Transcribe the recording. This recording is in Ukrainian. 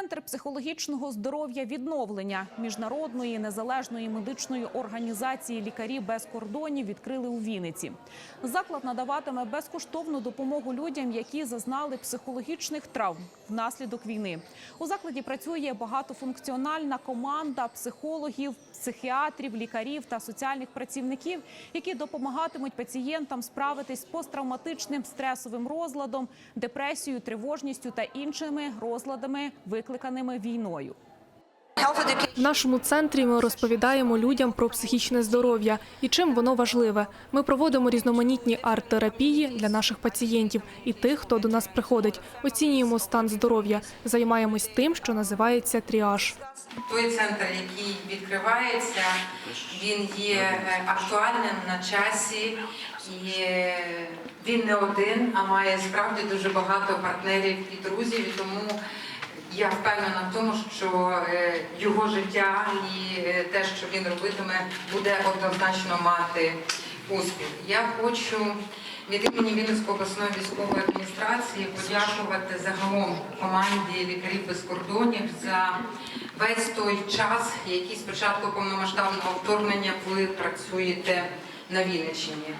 Центр психологічного здоров'я відновлення міжнародної незалежної медичної організації Лікарі без кордонів відкрили у Вінниці. Заклад надаватиме безкоштовну допомогу людям, які зазнали психологічних травм внаслідок війни. У закладі працює багатофункціональна команда психологів, психіатрів, лікарів та соціальних працівників, які допомагатимуть пацієнтам справитись з посттравматичним стресовим розладом, депресією, тривожністю та іншими розладами, викликаними війною. В нашому центрі ми розповідаємо людям про психічне здоров'я і чим воно важливе. Ми проводимо різноманітні арт-терапії для наших пацієнтів і тих, хто до нас приходить. Оцінюємо стан здоров'я, займаємось тим, що називається тріаж. Той центр, який відкривається, він є е, актуальним на часі, і е, він не один, а має справді дуже багато партнерів і друзів. І тому я впевнена в тому, що е, його життя і е, те, що він робитиме, буде однозначно мати успіх. Я хочу від імені Вінницької обласної військової адміністрації подякувати загалом команді лікарів без кордонів за весь той час, який з початку повномасштабного вторгнення ви працюєте на Вінниччині.